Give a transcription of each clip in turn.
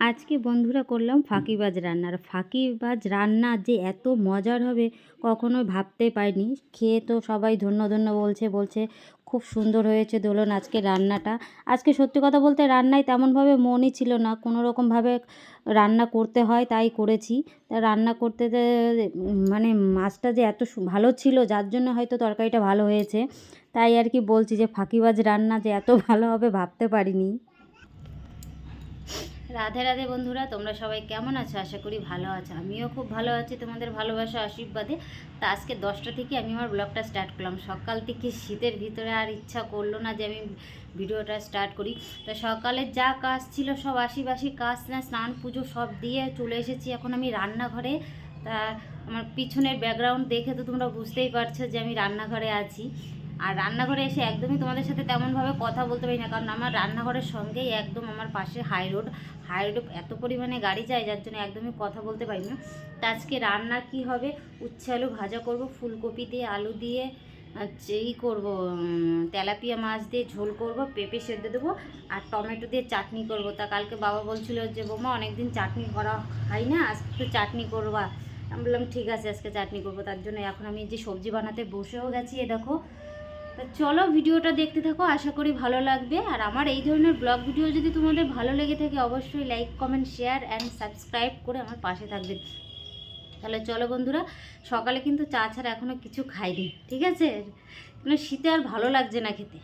আজকে বন্ধুরা করলাম ফাঁকিবাজ রান্না আর ফাঁকিবাজ রান্না যে এত মজার হবে, কখনোই ভাবতে পারিনি। খেয়ে তো সবাই ধন্য ধন্য বলছে বলছে, খুব সুন্দর হয়েছে দোলন আজকে রান্নাটা। আজকে সত্যি কথা বলতে রান্নায় তেমনভাবে মনই ছিল না। কোনো রকমভাবে রান্না করতে হয়, তাই করেছি। তা রান্না করতে মানে মাছটা যে এত ভালো ছিল, যার জন্য হয়তো তরকারিটা ভালো হয়েছে। তাই আর কি বলছি যে, ফাঁকিবাজ রান্না যে এত ভালো হবে, ভাবতে পারিনি। রাধে রাধে বন্ধুরা, তোমরা সবাই কেমন আছো? আশা করি ভালো আছো। আমিও খুব ভালো আছি, তোমাদের ভালোবাসা আশীর্বাদে। তা আজকে দশটা থেকে আমি আমার ব্লগটা স্টার্ট করলাম। সকাল থেকে শীতের ভিতরে আর ইচ্ছা করল না যে আমি ভিডিওটা স্টার্ট করি। তা সকালে যা কাজ ছিল সব আশিবাসি কাজ না স্নান, পুজো সব দিয়ে চলে এসেছি। এখন আমি রান্নাঘরে। তা আমার পিছনের ব্যাকগ্রাউন্ড দেখে তো তোমরা বুঝতেই পারছ যে আমি রান্নাঘরে আছি। আর রান্নাঘরে এসে একদমই তোমাদের সাথে তেমনভাবে কথা বলতে পারি না, কারণ আমার রান্নাঘরের সঙ্গেই একদম আমার পাশে হাই রোড হাই রোডে এত পরিমাণে গাড়ি যায় যার জন্য একদমই কথা বলতে পারি না। তা আজকে রান্না কি হবে? উচ্ছে আলু ভাজা করব, ফুলকপি দিয়ে, আলু দিয়ে ই করব তেলাপিয়া মাছ দিয়ে ঝোল করব, পেঁপে সেদ্ধ দেবো, আর টমেটো দিয়ে চাটনি করব। তা কালকে বাবা বলছিল যে, বৌমা, অনেকদিন চাটনি করা হয় না, আজকে একটু চাটনি করবা। আমি বললাম, ঠিক আছে, আজকে চাটনি করব। তার জন্য এখন আমি যে সবজি বানাতে বসেও গেছি, এ দেখো তা চলো ভিডিওটা দেখতে থাকো, আশা করি ভালো লাগবে। আর আমার এই ধরনের ব্লগ ভিডিও যদি তোমাদের ভালো লেগে থাকে, অবশ্যই like comment share and subscribe করে আমার পাশে থাকবে। তাহলে চলো বন্ধুরা, সকালে কিন্তু চা ছাড়া এখনও কিছু খাইনি, ঠিক আছে? শীতে আর ভালো লাগছে না খেতে।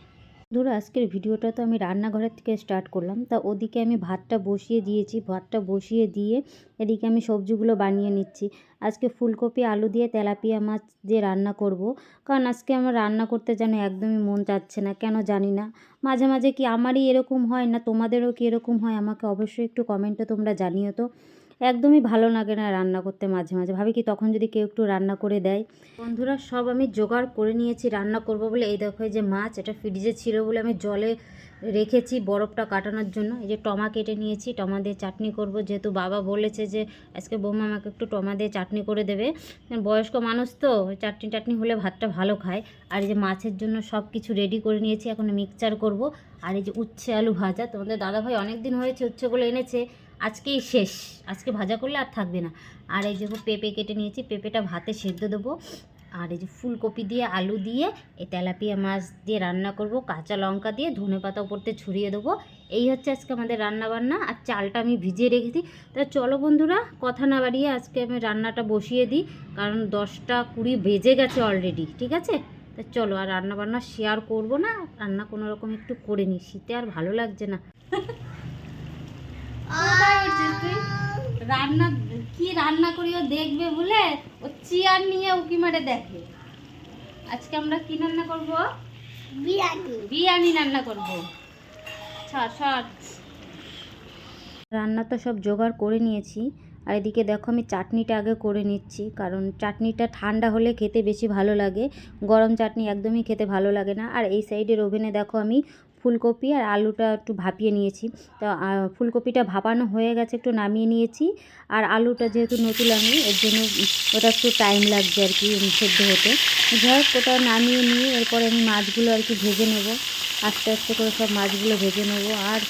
ধরো আজকের ভিডিওটা তো আমি রান্নাঘরের থেকে স্টার্ট করলাম। তা ওদিকে আমি ভাতটা বসিয়ে দিয়েছি। ভাতটা বসিয়ে দিয়ে এদিকে আমি সবজিগুলো বানিয়ে নিচ্ছি। আজকে ফুলকপি, আলু দিয়ে তেলাপিয়া মাছ দিয়ে রান্না করব। কারণ আজকে আমার রান্না করতে যেন একদমই মন চাচ্ছে না, কেন জানি না। মাঝে মাঝে কি আমারই এরকম হয় না? তোমাদেরও কি এরকম হয়? আমাকে অবশ্যই একটু কমেন্টে তোমরা জানিও তো। একদমই ভালো লাগে না রান্না করতে মাঝে মাঝে। ভাবি কি তখন যদি কেউ একটু রান্না করে দেয়? বন্ধুরা, সব আমি জোগাড় করে নিয়েছি, রান্না করব বলে। এই দেখো যে মাছ, এটা ফ্রিজে ছিল বলে আমি জলে রেখেছি বরফটা কাটানোর জন্য। এই যে টমা কেটে নিয়েছি, টমা দিয়ে চাটনি করব। যেহেতু বাবা বলেছে যে, আজকে বৌমা আমাকে একটু টমা দিয়ে চাটনি করে দেবে। বয়স্ক মানুষ তো চাটনি টাটনি হলে ভাতটা ভালো খায়। আর এই যে মাছের জন্য সব কিছু রেডি করে নিয়েছি, এখন মিক্সচার করব। আর এই যে উচ্ছে আলু ভাজা, তোমাদের দাদাভাই অনেক দিন হয়েছে উচ্ছেগুলো এনেছে। আজকেই শেষ। আজকে ভাজা করলে আর থাকবে না। আর এই যে পেঁপে কেটে নিয়েছি, পেঁপেটা ভাতে সেদ্ধ দেবো। আর এই যে ফুলকপি দিয়ে, আলু দিয়ে, এই তেলাপিয়া মাছ দিয়ে রান্না করব, কাঁচা লঙ্কা দিয়ে ধনে পাতা উপরতে ছড়িয়ে দেবো। এই হচ্ছে আজকে আমাদের রান্না বান্না। আর চালটা আমি ভিজিয়ে রেখেছি। তা চলো বন্ধুরা, কথা না বাড়িয়ে আজকে আমি রান্নাটা বসিয়ে দিই, কারণ দশটা কুড়ি বেজে গেছে অলরেডি ঠিক আছে? তা চলো, আর রান্না বান্না শেয়ার করব না। রান্না কোনো রকম একটু করে নিই। শীতে আর ভালো লাগছে না। কোথায় উঠছিস তুই? রান্না কি রান্না করি ও দেখবে বলে ও চেয়ার নিয়ে উকি মারে দেখে। আজকে আমরা কি রান্না করব? বিরিয়ানি। বিরিয়ানি রান্না করব। ছাড় ছাড় রান্না তো সব জোগাড় করে নিয়েছি। আর এদিকে দেখো আমি চাটনিটা আগে করে নিচ্ছি কারণ চাটনিটা ঠান্ডা হলে খেতে বেশি ভালো লাগে। গরম চাটনি একদমই খেতে ভালো লাগে না। আর এই সাইডের ওভেনে দেখো আমি ফুলকপি আর আলুটা একটু ভাপিয়ে নিয়েছি। তো ফুলকপিটা ভাপানো হয়ে গেছে, একটু নামিয়ে নিয়েছি। আর আলুটা যেহেতু নতুন আমি, এর জন্য ওটা একটু টাইম লাগছে আর কি সেদ্ধ হতে। যাই হোক ওটা নামিয়ে নিয়ে এরপরে আমি মাছগুলো আর কি ভেজে নেব। আস্তে আস্তে করে সব মাছগুলো ভেজে নেব। আর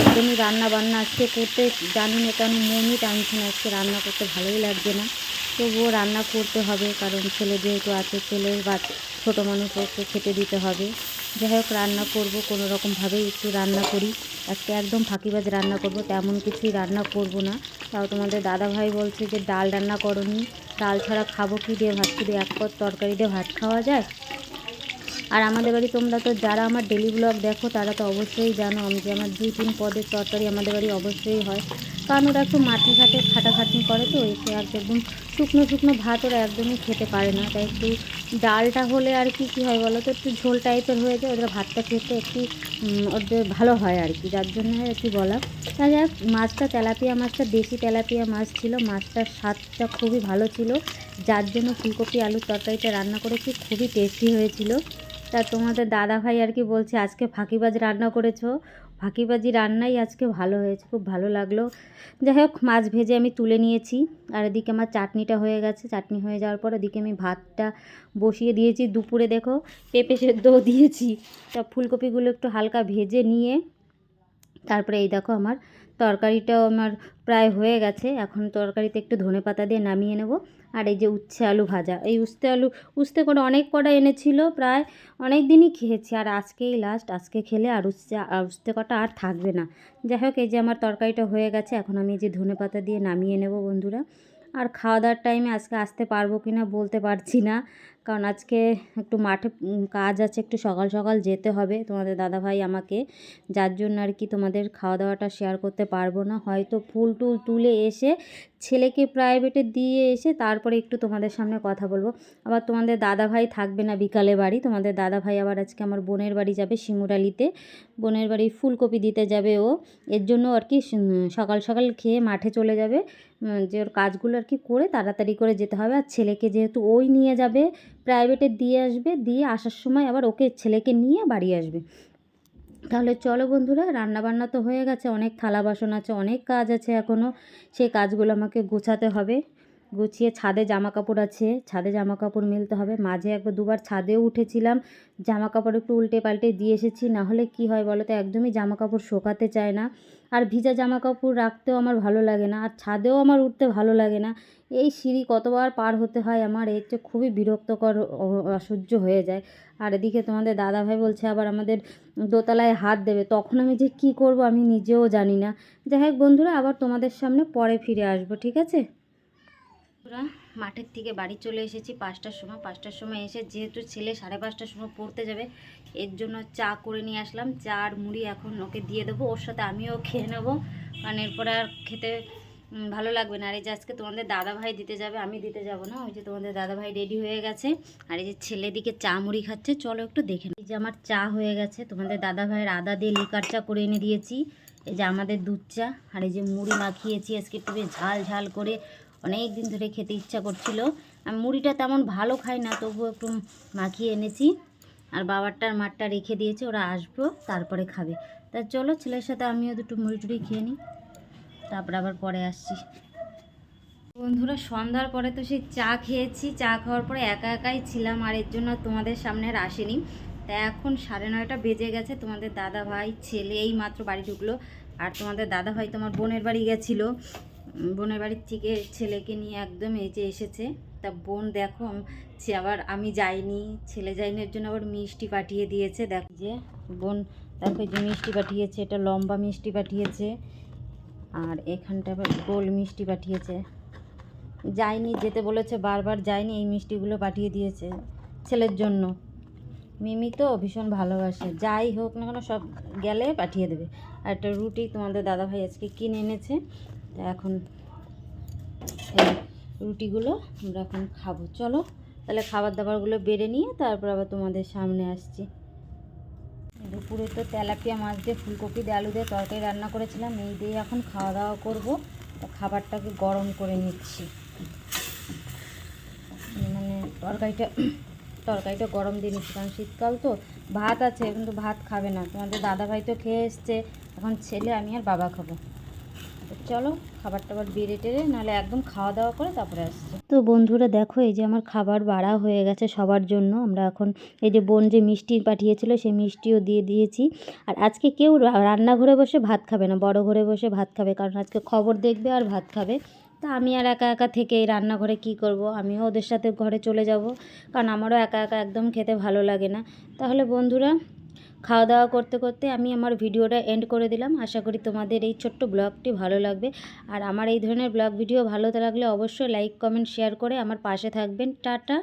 একদমই রান্না বান্না আজকে করতে জানি না, কেন মনই টানছে না, আজকে রান্না করতে ভালোই লাগছে না। তবুও রান্না করতে হবে, কারণ ছেলে যেহেতু আছে ছেলের বা ছোটো মানুষ ওকে খেতে দিতে হবে। যাই হোক রান্না করব কোনো রকমভাবেই একটু রান্না করি। একটা একদম ফাঁকিবাজ রান্না করব, তেমন কিছুই রান্না করব না। তাও তোমাদের দাদাভাই বলছে যে, ডাল রান্না করনি। ডাল ছাড়া খাব কি দিয়ে? ভাত দিয়ে? এক পর তরকারি দিয়ে ভাত খাওয়া যায়? আর আমাদের বাড়ি তোমরা তো যারা আমার ডেলি ব্লগ দেখো, তারা তো অবশ্যই জানো আমি যে আমার দুই তিন পদের তরকারি আমাদের বাড়ি অবশ্যই হয়। কারণ ওরা একটু মাঠে ঘাটে খাটাখাটনি করে তো, এসে আর কি একদম শুকনো শুকনো ভাত ওরা একদমই খেতে পারে না। তাই একটু ডালটা হলে আর কি, কী হয় বলো তো একটু ঝোল টাইপের হয়ে যায়, ওদের ভাতটা খেতে একটু ওদের ভালো হয় আর কি, যার জন্য আর কি বলা। তাই যাক, মাছটা তেলাপিয়া মাছটা, দেশি তেলাপিয়া মাছ ছিল মাছটার স্বাদটা খুবই ভালো ছিল, যার জন্য ফুলকপি, আলুর তরকারিটা রান্না করেছি, খুবই টেস্টি হয়েছিল। তা তোমাদের দাদা ভাই আর কি বলছে, আজকে ফাঁকিবাজ রান্না করেছ। ফাঁকিবাজি রান্নাই আজকে ভালো হয়েছে, খুব ভালো লাগল। যাই হোক, মাছ ভেজে আমি তুলে নিয়েছি। আর এদিকে আমার চাটনিটা হয়ে গেছে। চাটনি হয়ে যাওয়ার পর এদিকে আমি ভাতটা বসিয়ে দিয়েছি দুপুরে, দেখো। পেঁপে সেদ্ধও দিয়েছি। তা ফুলকপিগুলো একটু হালকা ভেজে নিয়ে, তারপরে এই দেখো আমার তরকারিটাও আমার প্রায় হয়ে গেছে। এখন তরকারিতে একটু ধনে পাতা দিয়ে নামিয়ে নেব। আর এই যে উচ্ছে আলু ভাজা, এই উস্তে আলু উস্তে করে অনেক কটা এনেছিল, প্রায় অনেক দিনই খেয়েছি। আর আজকেই লাস্ট আজকে খেলে আর উচ্ছে উস্তে কটা আর থাকবে না। যাই হোক, এই যে আমার তরকারিটা হয়ে গেছে, এখন আমি এই যে ধনে পাতা দিয়ে নামিয়ে নেব বন্ধুরা। আর খাওয়া দাওয়ার টাইমে আজকে আসতে পারব কি না বলতে পারছি না। কারণ আজকে একটু মাঠে কাজ আছে, একটু সকাল সকাল যেতে হবে। তোমাদের দাদাভাই আমাকে, যার জন্য আর কি তোমাদের খাওয়া দাওয়াটা শেয়ার করতে পারব না। হয়তো ফুল টুল তুলে এসে, ছেলেকে প্রাইভেটে দিয়ে এসে তারপরে একটু তোমাদের সামনে কথা বলব। আবার তোমাদের দাদাভাই থাকবে না বিকালে বাড়ি। তোমাদের দাদাভাই আবার আজকে আমার বোনের বাড়ি যাবে শিমুরালিতে। বোনের বাড়ি ফুলকপি দিতে যাবে ও। এর জন্য আর কি সকাল সকাল খেয়ে মাঠে চলে যাবে। যে ওর কাজগুলো আর কি করে তাড়াতাড়ি করে যেতে হবে। আর ছেলেকে যেহেতু ওই নিয়ে যাবে প্রাইভেটে দিয়ে আসবে, দিয়ে আসার সময় আবার ওকে ছেলেকে নিয়ে বাড়ি আসবে। তাহলে চলো বন্ধুরা, রান্নাবান্না তো হয়ে গেছে, অনেক থালা বাসন আছে, অনেক কাজ আছে এখনও সেই কাজগুলো আমাকে গোছাতে হবে। গুছিয়ে ছাদে জামা কাপড় আছে, ছাদে জামা কাপড় মেলতে হবে। মাঝে একবার দুবার ছাদেও উঠেছিলাম জামা কাপড় একটু উল্টে পাল্টে দিয়ে এসেছি, না হলে কী হয় বলো তো, একদমই জামা কাপড় শোকাতে চায় না। আর ভিজা জামা কাপড় রাখতেও আমার ভালো লাগে না, আর ছাদেও আমার উঠতে ভালো লাগে না। এই সিঁড়ি কতবার পার হতে হয় আমার, এর চেয়ে খুবই বিরক্তকর অসহ্য হয়ে যায়। আর এদিকে তোমাদের দাদাভাই বলছে, আবার আমাদের দোতলায় হাত দেবে, তখন আমি যে কি করব আমি নিজেও জানি না। যাই হোক বন্ধুরা, আবার তোমাদের সামনে পরে ফিরে আসব, ঠিক আছে? বন্ধুরা, মাঠের থেকে বাড়ি চলে এসেছি পাঁচটার সময়। পাঁচটার সময় এসে যেহেতু ছেলে সাড়ে পাঁচটার সময় পড়তে যাবে, এর জন্য চা করে নিয়ে আসলাম। চা আর মুড়ি এখন ওকে দিয়ে দেবো, ওর সাথে আমিও খেয়ে নেব। কারণ এরপরে আর খেতে ভালো লাগবে না। আর এই যে আজকে তোমাদের দাদা ভাই দিতে যাবে, আমি দিতে যাব না। ওই যে তোমাদের দাদা ভাই রেডি হয়ে গেছে। আর এই যে ছেলে দিকে চা মুড়ি খাচ্ছে, চলো একটু দেখে। এই যে আমার চা হয়ে গেছে, তোমাদের দাদা ভাইয়ের আদা দিয়ে লিকার চা করে এনে দিয়েছি। এই যে আমাদের দুধ চা, আর এই যে মুড়ি মাখিয়েছি। আজকে একটু বেশ ঝাল ঝাল করে অনেক দিন ধরে খেতে ইচ্ছা করছিল। আমি মুড়িটা তেমন ভালো খাই না, তবুও একটু মাখিয়ে এনেছি। আর বাবারটার মাঠটা রেখে দিয়েছে, ওরা আসব, তারপরে খাবে। তা চলো, ছেলের সাথে আমিও দুটো মুড়ি টুড়ি খেয়ে নিই। তারপরে আবার পরে আসছি। বন্ধুরা, সন্ধ্যার পরে তো সেই চা খেয়েছি। চা খাওয়ার পরে একা একাই ছিলাম, আর এর জন্য তোমাদের সামনে আর আসেনি। তা এখন সাড়ে নয়টা বেজে গেছে, তোমাদের দাদা ভাই ছেলে, এই মাত্র বাড়ি ঢুকলো। আর তোমাদের দাদা ভাই তোমার বোনের বাড়ি গেছিল। বোনের বাড়ির থেকে ছেলেকে নিয়ে একদম এই যে এসেছে। তা বোন দেখো, সে আবার আমি যাইনি, ছেলে যাইনি এর জন্য আবার মিষ্টি পাঠিয়ে দিয়েছে। দেখ যে বোন, দেখো যে মিষ্টি পাঠিয়েছে, এটা লম্বা মিষ্টি পাঠিয়েছে, আর এখানটা আবার গোল মিষ্টি পাঠিয়েছে। যায়নি, যেতে বলেছে, বারবার যায়নি, এই মিষ্টিগুলো পাঠিয়ে দিয়েছে ছেলের জন্য। মিমি তো ভীষণ ভালোবাসে, যাই হোক না কেন সব গেলে পাঠিয়ে দেবে। আর একটা রুটি তোমাদের দাদাভাই আজকে কিনে এনেছে। তা এখন এই রুটিগুলো আমরা এখন খাব। চলো, তাহলে খাবার দাবারগুলো বেড়ে নিয়ে তারপর আবার তোমাদের সামনে আসছি। দুপুরে তো তেলাপিয়া মাছ দিয়ে ফুলকপি দিয়ে আলু দিয়ে তরকারি রান্না করেছিলাম, এই দিয়ে এখন খাওয়া দাওয়া করব। তা খাবারটাকে গরম করে নিচ্ছি। মানে তরকারিটা তরকারিটা গরম দিয়ে নিচ্ছি, কারণ শীতকাল তো ভাত আছে, কিন্তু ভাত খাবে না। তোমাদের দাদাভাই তো খেয়ে এসছে, এখন ছেলে, আমি আর বাবা খাব। চলো খাবার টাবার বেড়ে টেড়ে, নাহলে একদম খাওয়া দাওয়া করে তারপরে আসছে। তো বন্ধুরা দেখো, এই যে আমার খাবার বাড়া হয়ে গেছে সবার জন্য। আমরা এখন এই যে বোন যে মিষ্টি পাঠিয়েছিল সেই মিষ্টিও দিয়ে দিয়েছি। আর আজকে কেউ রান্নাঘরে বসে ভাত খাবে না, বড় ঘরে বসে ভাত খাবে। কারণ আজকে খবর দেখবে আর ভাত খাবে। তা আমি আর একা একা থেকে এই রান্নাঘরে কি করব? আমিও ওদের সাথে ঘরে চলে যাব। কারণ আমারও একা একা একদম খেতে ভালো লাগে না। তাহলে বন্ধুরা খাওয়া দাওয়া করতে করতে আমি আমার ভিডিওটা এন্ড করে দিলাম। আশা করি তোমাদের এই ছোট্ট ব্লগটি ভালো লাগবে। আর আমার এই ধরনের ব্লগ ভিডিও ভালো লাগলে অবশ্যই লাইক কমেন্ট শেয়ার করে আমার পাশে থাকবেন। টাটা।